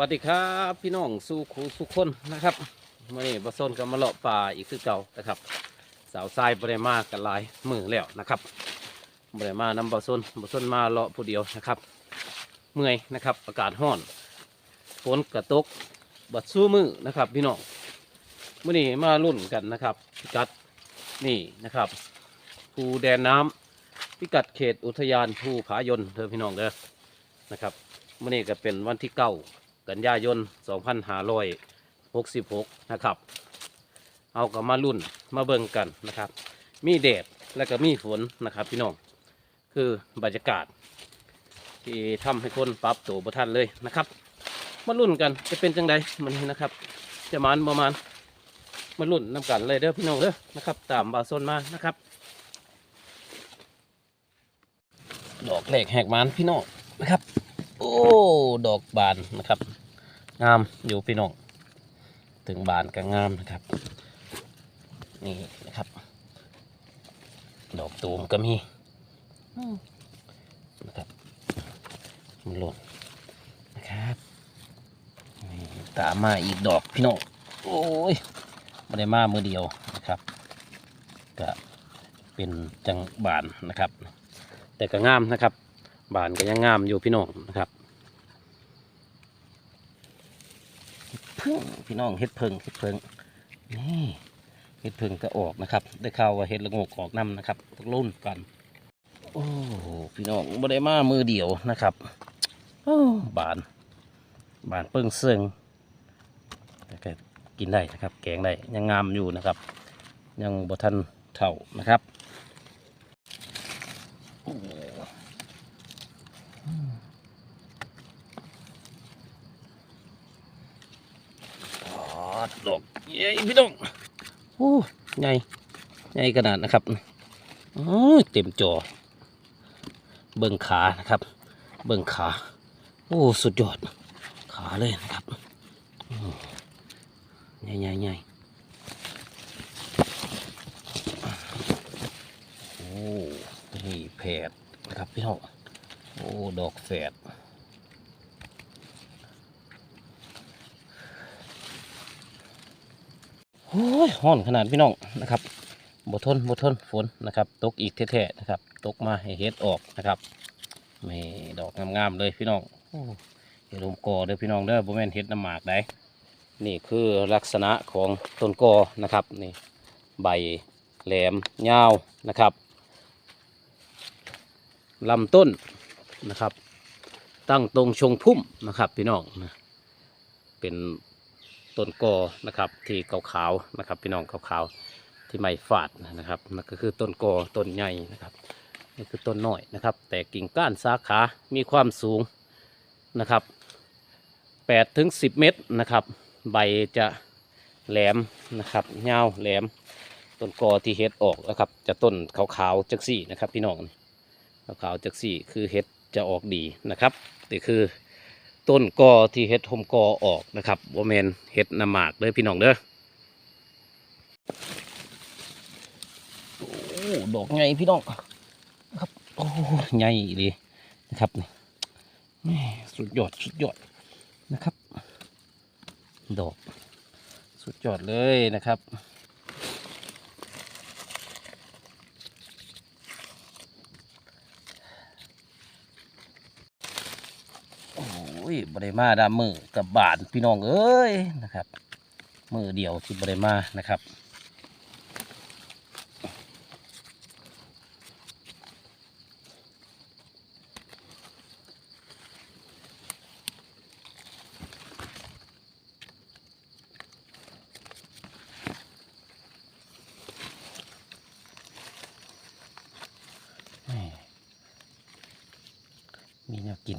วัสดีครับพี่น้องสู้คูสุขคนนะครับมื่อนี้บะส้นก็มาเลาะป่าอีกคือเก่านะครับสาวทรายบริมากันหลายมือแล้วนะครับบริมานำบะส้นบะส้นมาเลาะผู้เดียวนะครับ เมื่อยนะครับอากาศห้อนฝนกระตกบัดสู้มือนะครับพี่น้องมื่อนี้มารุ่นกันนะครับพิกัดนี่นะครับภูแดนน้ำพิกัดเขตอุทยานภูผายนเธอพี่น้องเด้อนะครับมื่อนี้ก็เป็นวันที่เก้า กันยายน 2566 นะครับ เอากับมารุ่นมาเบิ่งกันนะครับ มีแดดและก็มีฝนนะครับพี่น้อง คือบรรยากาศ ที่ทำให้คนปรับตัวประทันเลยนะครับ มารุ่นกันจะเป็นจังใดมันนี้นะครับ จะมันประมาณมารุ่นนำกันเลยเด้อพี่น้องเด้อนะครับ ตามบาโซนมานะครับ ดอกแหลกแหกมันพี่น้องนะครับ โอ้ ดอกบานนะครับ งามอยู่พี่น้อง ถึงบานก็งามนะครับ นี่นะครับ ดอกตูมก็มีนะครับมันหล่นนะครับนี่ตามมาอีกดอกพี่น้อง โอ้ยไม่ได้มามือเดียวนะครับ ก็เป็นจังบานนะครับ แต่ก็งามนะครับ บานก็ยังงามอยู่พี่น้องนะครับเพิ่งพี่น้องเฮ็ดเพิงเฮ็ดเพิงนี่เฮ็ดเพิงก็ออกนะครับ ได้ข่าวว่าเฮ็ดละงกออกน้ำนะครับตกลุ่นกันโอ้พี่น้องบ่ได้มามือเดียวนะครับโอ้บาน บานเปิ้งเซิงแต่ก็กินได้นะครับ แกงได้ยังงามอยู่นะครับ ยังบ่ทันเท่านะครับโอ้ อ๋ อดอกใหญ่พี่น้องโอ้ใหญ่ใหญ่ขนาดนะครับโอ้เต็มจอ เบิ่งขานะครับ เบิ่งขา โอ้สุดยอด ขาเลยนะครับใหญ่ใหญ่ใหญ่โอ้นี่แผดนะครับพี่น้องโอ้ ดอกแฝด โอ้ ยห้อนขนาดพี่น้องนะครับบทนบทนฝนนะครับตกอีกแท้ๆนะครับตกมาให้เฮ็ดออกนะครับไม่ดอกงามๆเลยพี่น้องเห็ดลมกอเด้อพี่น้องเด้อบ่แม่นเห็ดน้ำหมากได้นี่คือลักษณะของต้นกอนะครับนี่ใบแหลมยาวนะครับลำต้นนะครับ ตั้งตรงชงพุ่มนะครับพี่น้องนะเป็น ต้นกอนะครับ ที่ขาวๆนะครับ พี่น้องขาวๆที่ไม่ฝาดนะครับนั่นก็คือต้นกอต้นใหญ่นะครับนี่คือต้นน้อยนะครับ แต่กิ่งก้านสาขา มีความสูงนะครับ8ถึง10 เมตรนะครับ ใบจะแหลมนะครับยาวแหลม ต้นกอที่เฮ็ดออกนะครับ จะต้นขาวๆจักซี่นะครับ พี่น้องขาวๆจักซี่คือเฮ็ดจะออกดีนะครับนี่คือ ต้นกอที่เฮ็ดหมกอออกนะครับว่าแมนเฮ็ดน้ำหมากเลยพี่น้องเด้อโอ้ดอกใหญ่พี่น้องนะครับโอ้ใหญ่เลยนะครับนี่สุดยอดสุดยอดนะครับ ดอก สุดยอดเลยนะครับโอุ้ยบริมาดามือกับบานพี่น้องเอ้ยนะครับมือเดียวที่บริมานะครับมีแนวกิน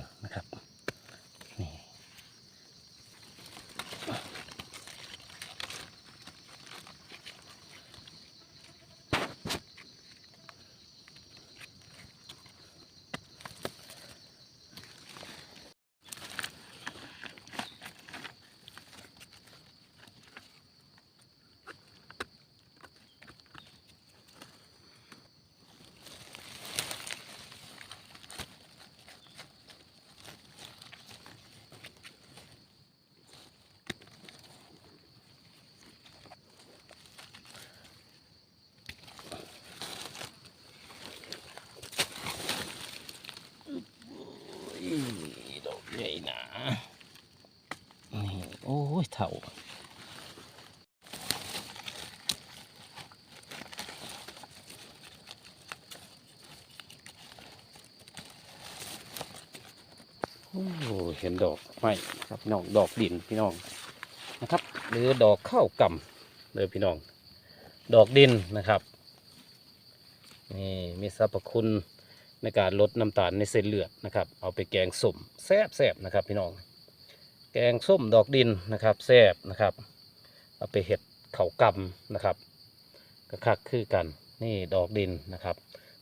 เถาเห็นดอกไม้ครับพี่น้องดอกดินพี่น้องนะครับ หรือดอกข้าวกำเลยพี่น้อง ดอกดินนะครับนี่มีสรรพคุณในการลดน้ำตาลในเส้นเลือดนะครับ เอาไปแกงสมแซ่บแซบๆนะครับ พี่น้อง แกงส้มดอกดินนะครับแซ่บนะครับ เอาไปเห็ดเขากำนะครับก็คักคือกันนี่ดอกดินนะครับ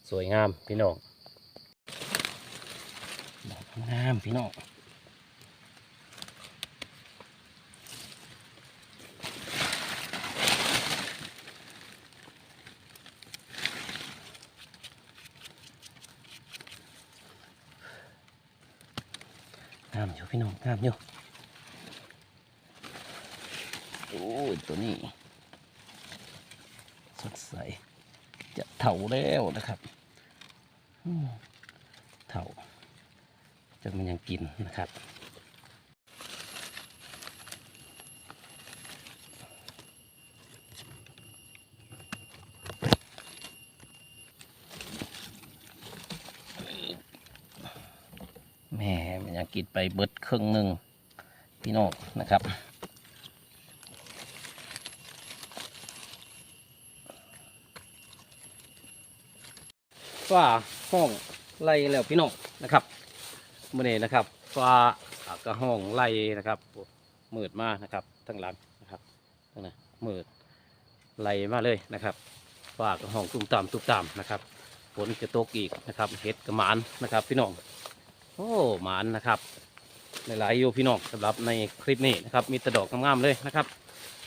สวยงามพี่น้องดอกงามพี่น้องงามอยู่พี่น้องงามอยู่โอ้ยตัวนี้ สดใส จะเถาแล้วนะครับเถาจะมันยังกินนะครับแม่มันยังกินไปเบิดครึ่งหนึ่งพี่น้องนะครับ ฟ้าห้องไล่แล้วพี่น้องนะครับมื่อนี้นะครับฟ้าก็ห้องไล่นะครับมืดมากนะครับทั้งหลังนะครับทั้งนั้นมืดไล่มาเลยนะครับฟ้าก็ห้องตุ้มตามตุ้มตามนะครับฝนจะตกอีกนะครับเห็ดกระหมานนะครับ พี่น้องโอ้หมานนะครับหลายๆอยู่พี่น้องสำหรับในคลิปนี้นะครับ มีแต่ดอกงามๆเลยนะครับ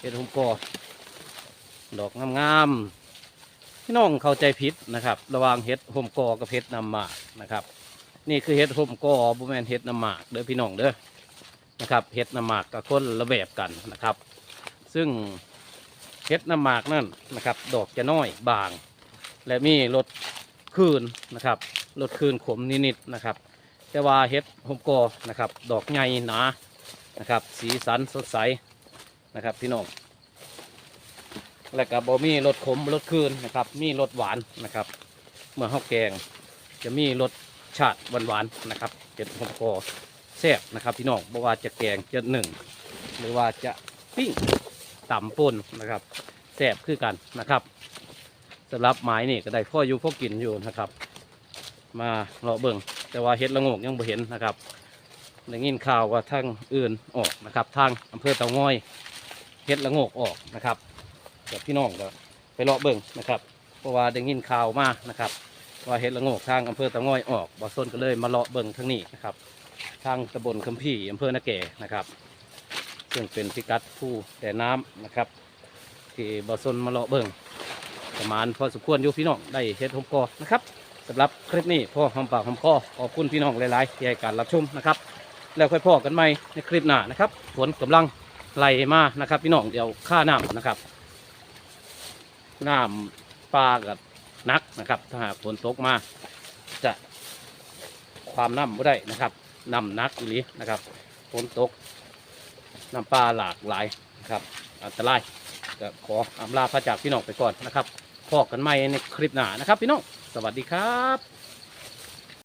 เห็ดหุมกอดอกงามๆ พี่น้องเข้าใจผิดนะครับ ระหว่างเห็ดห่มกอกับเห็ดนำหมากนะครับ นี่คือเห็ดห่มกอบุแมนเห็ดนำหมากเด้อพี่น้องเด้อนะครับเห็ดนำหมากกับคนละแบบกันนะครับ ซึ่งเห็ดนำหมากนั่นนะครับ ดอกจะน้อยบาง และมีรสคืนนะครับรสคืนขมนิดๆนะครับ แต่ว่าเห็ดห่มกอนะครับ ดอกใหญ่หนานะครับ สีสันสดใสนะครับพี่น้อง และกับบมีรสขมรสคืนนะครับ มีรสหวานนะครับ เมื่อข้าวแกง จะมีรสชาติหวานหวานนะครับเจ็ดหอมคอแซ่บนะครับพี่น้องบ่ว่าจะแกงจะหนึ่งหรือว่าจะปิ้งต่ำปนนะครับแซ่บคือกันนะครับสำหรับไม้นี่ก็ได้พ่ออยู่พ่อกินอยู่นะครับ มาเลาะเบิ่งแต่ว่าเห็ดละงกยังบ่เห็นนะครับได้ยินข่าวว่าทางอื่นออกนะครับ ทางอำเภอเตางอยเห็ดละงกออกนะครับ เดี๋ยวพี่น้องก็ไปเลาะเบิ่งนะครับเพราะว่าได้ยินข่าวมานะครับ ว่าเห็ดละโงกทางอำเภอตะง่อยออกบ่อส้นก็เลยมาเลาะเบิ่งทางนี้นะครับ ทางตำบลคัมพี่อำเภอนาแก่นะครับ ซึ่งเป็นพิกัดผู้แต่น้ำนะครับ ที่บ่อส้นมาเลาะเบิ่งประมาณพอสมควรอยู่พี่น้องได้เห็ดหอมกอนะครับสำหรับคลิปนี้พ่อหอมปากหอมคอขอบคุณพี่น้องหลายๆที่ให้การรับชมนะครับ แล้วค่อยพอกันใหม่ในคลิปหน้านะครับฝนกำลังไหลมานะครับ พี่น้องเดี๋ยวค่าน้ำนะครับ น้ำปลากับนักนะครับ ถ้าหากฝนตกมาจะความน้ำไม่ได้นะครับน้ำนักอีหลีนะครับฝนตกน้ำปลาหลากหลายนะครับ อันตรายก็ขออำลาพระจากพี่น้องไปก่อนนะครับพอกันใหม่ในคลิปหน้านะครับ พี่น้องสวัสดีครับ